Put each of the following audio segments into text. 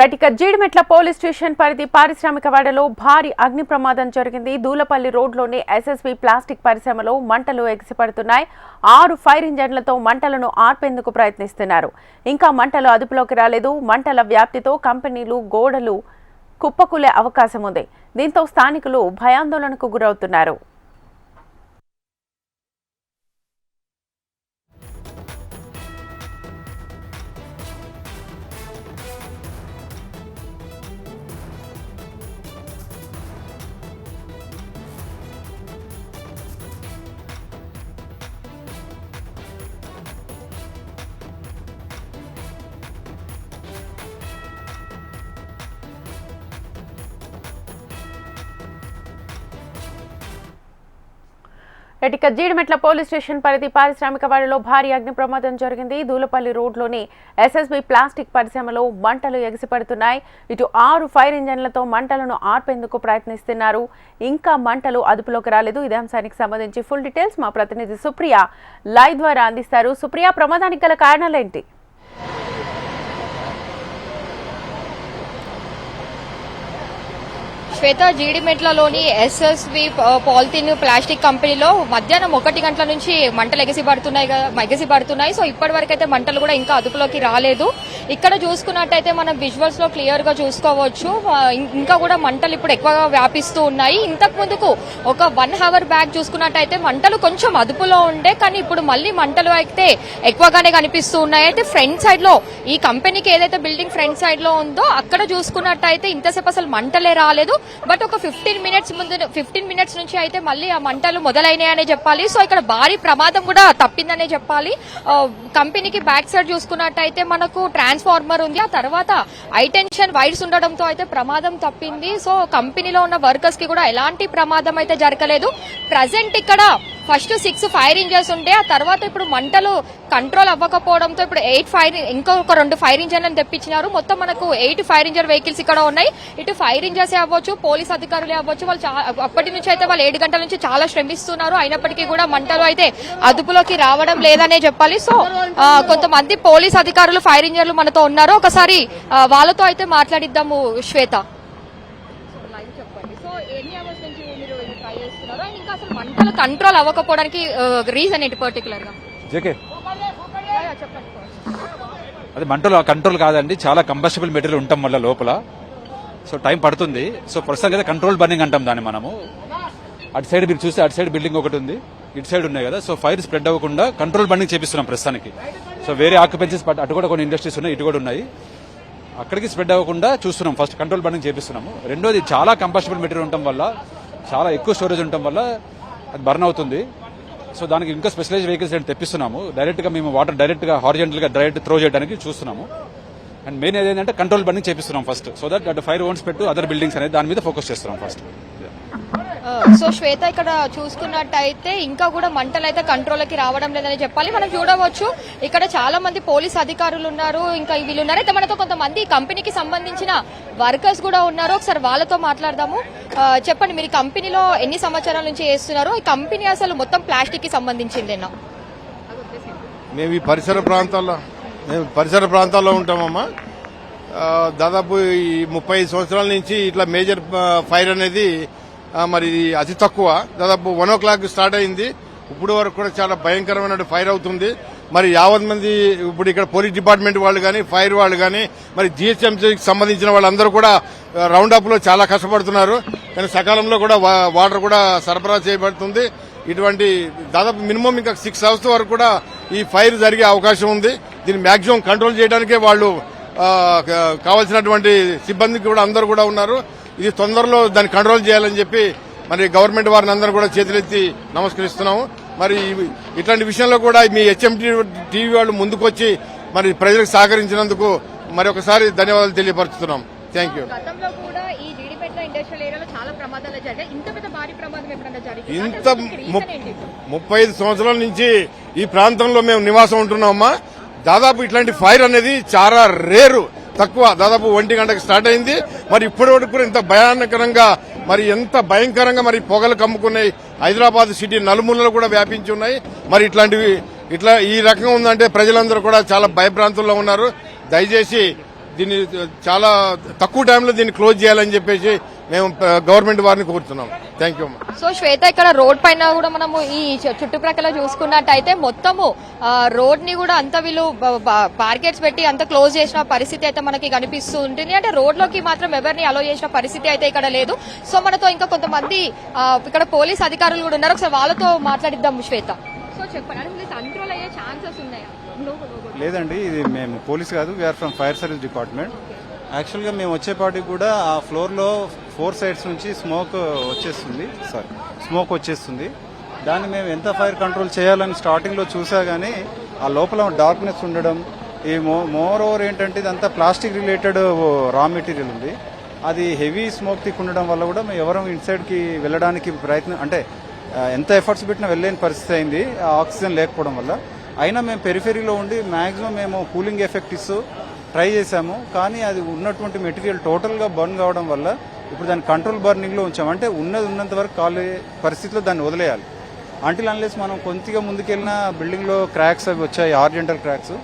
రటిక Jeedimetla police station పరిధి పారిశ్రామిక వాడలో భారీ అగ్ని ప్రమాదం జరిగింది. దూలపల్లి రోడ్లోని ఎస్ఎస్బి ప్లాస్టిక్ పరిశ్రమలో మంటలు ఎగిసిపడుతున్నాయి. ఆరు ఫైర్ ఇంజన్లతో మంటలను ఆర్పేందుకు ప్రయత్నిస్తున్నారు. ఇంకా మంటలు అదుపులోకి రాలేదు. మంటల వ్యాప్తితో కంపెనీలు గోడలు కుప్పకూలే అవకాశం ఉంది. దీంతో స్థానికులు భయాందోళనకు గురవుతున్నారు. ఇటుక జీడిమెట్ల పోలీస్ స్టేషన్ పరిధి పారిశ్రామిక వాడలో భారీ అగ్ని ప్రమాదం జరిగింది. దూలపల్లి రోడ్లోని ఎస్ఎస్బి ప్లాస్టిక్ పరిశ్రమలో మంటలు ఎగిసిపడుతున్నాయి. ఇటు ఆరు ఫైర్ ఇంజన్లతో మంటలను ఆర్పేందుకు ప్రయత్నిస్తున్నారు. ఇంకా మంటలు అదుపులోకి రాలేదు. ఇదే అంశానికి సంబంధించి ఫుల్ డీటెయిల్స్ మా ప్రతినిధి సుప్రియ లైవ్ ద్వారా అందిస్తారు. సుప్రియ ప్రమాదానికి గల కారణాలేంటి? శ్వేత జీడిమెట్లలోని ఎస్ఎస్వి పాలిథిన్ ప్లాస్టిక్ కంపెనీలో మధ్యాహ్నం ఒకటి గంటల నుంచి మంటలు ఎగసిపడుతున్నాయి ఎగసి ఎగసిపడుతున్నాయి సో ఇప్పటి వరకు అయితే మంటలు కూడా ఇంకా అదుపులోకి రాలేదు. ఇక్కడ చూసుకున్నట్టయితే మనం విజువల్స్లో క్లియర్గా చూసుకోవచ్చు. ఇంకా కూడా మంటలు ఇప్పుడు ఎక్కువగా వ్యాపిస్తూ ఉన్నాయి. ఇంతకు ముందుకు ఒక వన్ అవర్ బ్యాక్ చూసుకున్నట్టయితే మంటలు కొంచెం అదుపులో ఉండే కానీ ఇప్పుడు మళ్ళీ మంటలు అయితే ఎక్కువగానే కనిపిస్తూ ఉన్నాయి. అయితే ఫ్రంట్ సైడ్లో ఈ కంపెనీకి ఏదైతే బిల్డింగ్ ఫ్రంట్ సైడ్లో ఉందో అక్కడ చూసుకున్నట్టయితే ఇంతసేపు అసలు మంటలే రాలేదు. బట్ ఒక ఫిఫ్టీన్ మినిట్స్ ముందు ఫిఫ్టీన్ మినిట్స్ నుంచి అయితే మళ్ళీ ఆ మంటలు మొదలైనాయనే చెప్పాలి. సో ఇక్కడ భారీ ప్రమాదం కూడా తప్పిందనే చెప్పాలి. కంపెనీకి బ్యాక్ సైడ్ చూసుకున్నట్టయితే మనకు ట్రాన్స్ఫార్మర్ ఉంది. ఆ తర్వాత హైటెన్షన్ వైర్స్ ఉండడంతో అయితే ప్రమాదం తప్పింది. సో కంపెనీలో ఉన్న వర్కర్స్కి కూడా ఎలాంటి ప్రమాదం అయితే జరగలేదు. ప్రజెంట్ ఇక్కడ ఫస్ట్ సిక్స్ ఫైర్ ఇంజన్స్ ఉంటే ఆ తర్వాత ఇప్పుడు మంటలు కంట్రోల్ అవ్వకపోవడంతో ఇప్పుడు ఎయిట్ ఫైర్ ఇంకొక రెండు ఫైర్ ఇంజన్లను తెప్పించినారు. మొత్తం మనకు ఎయిట్ ఫైర్ ఇంజన్ వెహికల్స్ ఇక్కడ ఉన్నాయి. ఇటు ఫైర్ ఇంజన్స్ అవ్వచ్చు పోలీస్ అధికారులే అవ్వచ్చు వాళ్ళు అప్పటి నుంచి అయితే వాళ్ళు ఏడు గంటల నుంచి చాలా శ్రమిస్తున్నారు. అయినప్పటికీ కూడా మంటలు అయితే అదుపులోకి రావడం లేదనే చెప్పాలి. సో కొంతమంది పోలీస్ అధికారులు ఫైర్ ఇంజన్లు మనతో ఉన్నారు. ఒకసారి వాళ్ళతో అయితే మాట్లాడిద్దాము శ్వేత సో ఎన్ని అవర్స్ నుంచి మీరు ట్రై చేస్తున్నారు అండ్ ఇంకా అసలు కంట్రోల్ అవ్వకపోవడానికి రీజన్ ఏంటి పర్టికులర్గా? జేకే. అది మంటలు కంట్రోల్ కాదండి చాలా కంబస్టబుల్ మెటీరియల్ ఉండటం వల్ల లోపల. సో టైం పడుతుంది. సో ప్రస్తుతానికి అయితే కంట్రోల్ బర్నింగ్ అంటాం దాన్ని మనము. అటు సైడ్ మీరు చూస్తే అటు సైడ్ బిల్డింగ్ ఒకటి ఉంది. ఇటు సైడ్ ఉన్నాయి కదా. సో ఫైర్ స్ప్రెడ్ అవ్వకుండా కంట్రోల్ బర్నింగ్ చేపిస్తున్నాం ప్రస్తుతానికి. సో వేరే ఆక్యుపెన్సీస్ అటు కూడా కొన్ని ఇండస్ట్రీస్ ఉన్నాయి ఇటు కూడా ఉన్నాయి. అక్కడికి స్ప్రెడ్ అవ్వకుండా చూస్తున్నాం. ఫస్ట్ కంట్రోల్ బర్నింగ్ చేపిస్తున్నాము. రెండోది చాలా కంబస్టబుల్ మెటీరియల్ ఉండటం వల్ల చాలా ఎక్కువ స్టోరేజ్ ఉండటం వల్ల అది బర్న్ అవుతుంది. సో దానికి ఇంకా స్పెషలైజ్ వెహికల్స్ ఏంటి తెప్పిస్తున్నాము. డైరెక్ట్గా మేము వాటర్ డైరెక్ట్గా గా డైరెక్ట్ త్రో చేయడానికి చూస్తున్నాము. అండ్ మెయిన్ ఏదంటే కంట్రోల్ బండింగ్ చేపిస్తున్నాం ఫస్ట్ సో దట్ అటు ఫైర్ ఓన్స్ పెట్టు అదర్ బిల్డింగ్స్ అనేది దాని మీద ఫోకస్ చేస్తున్నాం ఫస్ట్ సో శ్వేత ఇక్కడ చూసుకున్నట్టయితే ఇంకా కూడా మంటలు అయితే కంట్రోల్కి రావడం లేదని చెప్పాలి. మనం చూడవచ్చు. ఇక్కడ చాలా మంది పోలీస్ అధికారులు ఉన్నారు. ఇంకా వీళ్ళు ఉన్నారు అయితే మనతో కొంతమంది కంపెనీకి సంబంధించిన వర్కర్స్ కూడా ఉన్నారు. ఒకసారి వాళ్ళతో మాట్లాడదాము. చెప్పండి మీరు కంపెనీలో ఎన్ని సంవత్సరాల నుంచి చేస్తున్నారు? ఈ కంపెనీ అసలు మొత్తం ప్లాస్టిక్కి సంబంధించిందేనా? మేము ఈ పరిసర ప్రాంతాల్లో మేము పరిసర ప్రాంతాల్లో ఉంటామమ్మా. దాదాపు ఈ ముప్పై సంవత్సరాల నుంచి ఇట్లా మేజర్ ఫైర్ అనేది మరి అతి తక్కువ. దాదాపు వన్ ఓ క్లాక్ స్టార్ట్ అయింది. ఇప్పుడు వరకు కూడా చాలా భయంకరమైన ఫైర్ అవుతుంది. మరి యావత్ మంది ఇప్పుడు ఇక్కడ పోలీస్ డిపార్ట్మెంట్ వాళ్ళు కానీ ఫైర్ వాళ్ళు కానీ మరి జిహెచ్ఎంసీకి సంబంధించిన వాళ్ళందరూ కూడా రౌండ్ అప్లో చాలా కష్టపడుతున్నారు. కానీ సకాలంలో కూడా వా- వాటర్ కూడా సరఫరా చేయబడుతుంది. ఇటువంటి దాదాపు మినిమం ఇంకా సిక్స్ అవర్స్ వరకు కూడా ఈ ఫైర్ జరిగే అవకాశం ఉంది. దీన్ని మ్యాక్సిమం కంట్రోల్ చేయడానికే వాళ్ళు కావాల్సినటువంటి సిబ్బంది కూడా అందరూ కూడా ఉన్నారు. ఇది తొందరలో దాన్ని కంట్రోల్ చేయాలని చెప్పి మరి గవర్నమెంట్ వారిని అందరూ కూడా చేతులెత్తి నమస్కరిస్తున్నాము. మరి ఇట్లాంటి విషయంలో కూడా మీ హెచ్ఎంటీ టీవీ వాళ్ళు ముందుకొచ్చి మరి ప్రజలకు సహకరించినందుకు మరి ఒకసారి ధన్యవాదాలు తెలియపరుస్తున్నాం థ్యాంక్ యూ ఇంత ముప్పై ఐదు సంవత్సరాల నుంచి ఈ ప్రాంతంలో మేము నివాసం ఉంటున్నామమ్మా. దాదాపు ఇట్లాంటి ఫైర్ అనేది చాలా రేరు. తక్కువ. దాదాపు ఒంటి గంటకు స్టార్ట్ అయింది. మరి ఇప్పటి వరకు కూడా ఇంత భయానకరంగా మరి ఎంత భయంకరంగా మరి పొగలు కమ్ముకున్నాయి. హైదరాబాద్ సిటీ నలుమూలలు కూడా వ్యాపించి ఉన్నాయి. మరి ఇట్లాంటివి ఇట్లా ఈ రకంగా ఉందంటే ప్రజలందరూ కూడా చాలా భయభ్రాంతుల్లో ఉన్నారు. దయచేసి దీన్ని చాలా తక్కువ టైంలో దీన్ని క్లోజ్ చేయాలని చెప్పేసి మేము గవర్నమెంట్ వారిని కోరుతున్నాం. థ్యాంక్ యూ సో శ్వేత ఇక్కడ రోడ్ పైన కూడా మనము ఈ చుట్టుప్రక్కల చూసుకున్నట్టయితే మొత్తము రోడ్ని కూడా అంత వీళ్ళు బార్కెట్స్ పెట్టి అంత క్లోజ్ చేసిన పరిస్థితి అయితే మనకి కనిపిస్తూ ఉంటుంది. అంటే రోడ్లోకి మాత్రం ఎవరిని అలో చేసిన పరిస్థితి అయితే ఇక్కడ లేదు. సో మనతో ఇంకా కొంతమంది ఇక్కడ పోలీస్ అధికారులు కూడా ఉన్నారు. ఒకసారి వాళ్ళతో మాట్లాడిద్దాం శ్వేత. సో చెప్పండి. కంట్రోల్ అయ్యే ఛాన్సెస్ ఉన్నాయా? లేదండి ఇది మేము పోలీస్ కాదు. We're from fire service department యాక్చువల్గా మేము వచ్చేపాటికి కూడా ఆ ఫ్లోర్లో ఫోర్ సైడ్స్ నుంచి స్మోక్ వచ్చేస్తుంది. సారీ స్మోక్ వచ్చేస్తుంది. దాన్ని మేము ఎంత ఫైర్ కంట్రోల్ చేయాలని స్టార్టింగ్లో చూసా కానీ ఆ లోపల డార్క్నెస్ ఉండడం ఈ మో మోర్ ఓవర్ ఏంటంటే ఇదంతా ప్లాస్టిక్ రిలేటెడ్ రా మెటీరియల్ ఉంది. అది హెవీ స్మోక్ థిక్ ఉండడం వల్ల కూడా మేము ఎవరం ఇన్సైడ్కి వెళ్ళడానికి ప్రయత్నం అంటే ఎంత ఎఫర్ట్స్ పెట్టినా వెళ్ళలేని పరిస్థితి అయింది ఆక్సిజన్ లేకపోవడం వల్ల. అయినా మేము పెరిఫెరీలో ఉండి మాక్సిమం మేము కూలింగ్ ఎఫెక్ట్ ఇస్తూ ట్రై చేశాము. కానీ అది ఉన్నటువంటి మెటీరియల్ టోటల్గా బర్న్ కావడం వల్ల ఇప్పుడు దాన్ని కంట్రోల్ బర్నింగ్లో ఉంచాము అంటే ఉన్నది ఉన్నంత వరకు కాలే పరిస్థితిలో దాన్ని వదిలేయాలి. అంటిల్ అన్లెస్ మనం కొద్దిగా ముందుకెళ్ళిన బిల్డింగ్లో క్రాక్స్ అవి వచ్చాయి ఆర్జెంటల్ క్రాక్స్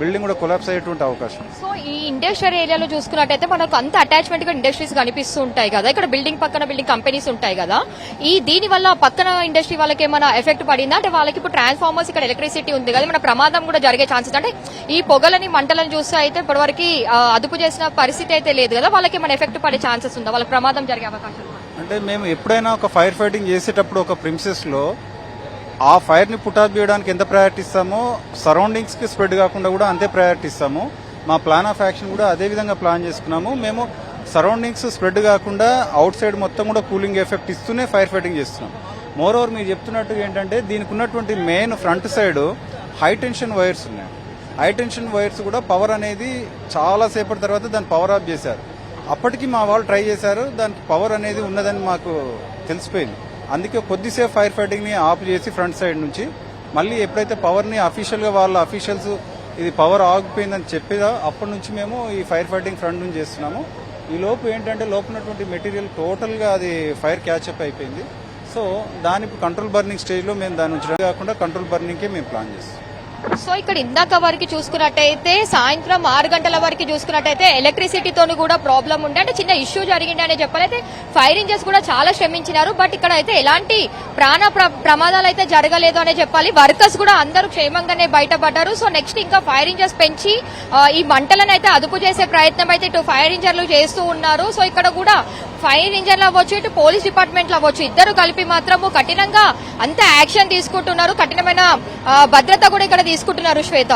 బిల్డింగ్ కూడా కొలాప్స్ అయ్యేటువంటి అవకాశం. సో ఈ ఇండస్ట్రియల్ ఏరియాలో చూసుకున్నట్టయితే మనకు అంత అటాచ్మెంట్గా ఇండస్ట్రీస్ కనిపిస్తూ ఉంటాయి కదా. ఇక్కడ బిల్డింగ్ పక్కన బిల్డింగ్ కంపెనీస్ ఉంటాయి కదా. ఈ దీని వల్ల పక్కన ఇండస్ట్రీ వాళ్ళకి ఏమైనా ఎఫెక్ట్ పడిందా? అంటే వాళ్ళకి ఇప్పుడు ట్రాన్స్ఫార్మర్స్ ఇక్కడ ఎలక్ట్రిసిటీ ఉంది కదా. మన ప్రమాదం కూడా జరిగే ఛాన్సెస్ అంటే ఈ పొగలని మంటలను చూస్తే అయితే ఇప్పటివరకు అదుపు చేసిన పరిస్థితి అయితే లేదు కదా. వాళ్ళకి ఏమైనా ఎఫెక్ట్ పడే ఛాన్సెస్ ఉందా? వాళ్ళకి ప్రమాదం జరిగే అవకాశం? అంటే మేము ఎప్పుడైనా ఒక ఫైర్ ఫైటింగ్ చేసేటప్పుడు ఒక ప్రిన్సెస్లో ఆ ఫైర్ని పుటాప్ చేయడానికి ఎంత ప్రయారిటీ ఇస్తామో సరౌండింగ్స్కి స్ప్రెడ్ కాకుండా కూడా అంతే ప్రయారిటీ ఇస్తాము. మా ప్లాన్ ఆఫ్ యాక్షన్ కూడా అదే విధంగా ప్లాన్ చేసుకున్నాము. మేము సరౌండింగ్స్ స్ప్రెడ్ కాకుండా అవుట్ సైడ్ మొత్తం కూడా కూలింగ్ ఎఫెక్ట్ ఇస్తూనే ఫైర్ ఫైటింగ్ చేస్తున్నాం. మోర్ ఓవర్ మీరు చెప్తున్నట్టు ఏంటంటే దీనికి ఉన్నటువంటి main front side high tension wires ఉన్నాయి. హై టెన్షన్ వైర్స్ కూడా పవర్ అనేది చాలా సేపటి తర్వాత దాన్ని పవర్ ఆఫ్ చేశారు. అప్పటికి మా వాళ్ళు ట్రై చేశారు దానికి పవర్ అనేది ఉన్నదని మాకు తెలిసిపోయింది. అందుకే కొద్దిసేపు ఫైర్ ఫైటింగ్ని ఆఫ్ చేసి ఫ్రంట్ సైడ్ నుంచి మళ్ళీ ఎప్పుడైతే పవర్ని అఫీషియల్గా వాళ్ళ అఫీషియల్స్ ఇది పవర్ ఆగిపోయిందని చెప్పేదా అప్పటి నుంచి మేము ఈ ఫైర్ ఫైటింగ్ ఫ్రంట్ నుంచి చేస్తున్నాము. ఈ లోపు ఏంటంటే లోపల మెటీరియల్ టోటల్గా అది ఫైర్ క్యాచప్ అయిపోయింది. సో దాని కంట్రోల్ బర్నింగ్ స్టేజ్లో మేము దాని నుంచి కాకుండా కంట్రోల్ బర్నింగ్కే మేము ప్లాన్ చేస్తాం సో ఇక్కడ ఇందాక వరకు చూసుకున్నట్టయితే సాయంత్రం ఆరు గంటల వరకు చూసుకున్నట్టయితే ఎలక్ట్రిసిటీతోని కూడా ప్రాబ్లం ఉండే. అంటే చిన్న ఇష్యూ జరిగింది అనే చెప్పాలి అయితే ఫైర్ ఇంజన్స్ కూడా చాలా శ్రమించినారు బట్ ఇక్కడ అయితే ఎలాంటి ప్రాణ ప్ర- ప్రమాదాలు అయితే జరగలేదు అనే చెప్పాలి. వర్కర్స్ కూడా అందరూ క్షేమంగానే బయటపడ్డారు. సో నెక్స్ట్ ఇంకా ఫైర్ ఇంజన్స్ పెంచి ఈ మంటలను అయితే అదుపు చేసే ప్రయత్నం అయితే ఇటు ఫైర్ ఇంజన్లు చేస్తూ ఉన్నారు. సో ఇక్కడ కూడా ఫైర్ ఇంజన్లు అవ్వచ్చు ఇటు పోలీస్ డిపార్ట్మెంట్లు అవ్వచ్చు ఇద్దరు కలిపి మాత్రము కఠినంగా అంత యాక్షన్ తీసుకుంటున్నారు. కఠినమైన భద్రత కూడా ఇక్కడ తీసుకుంటున్నారు శ్వేత.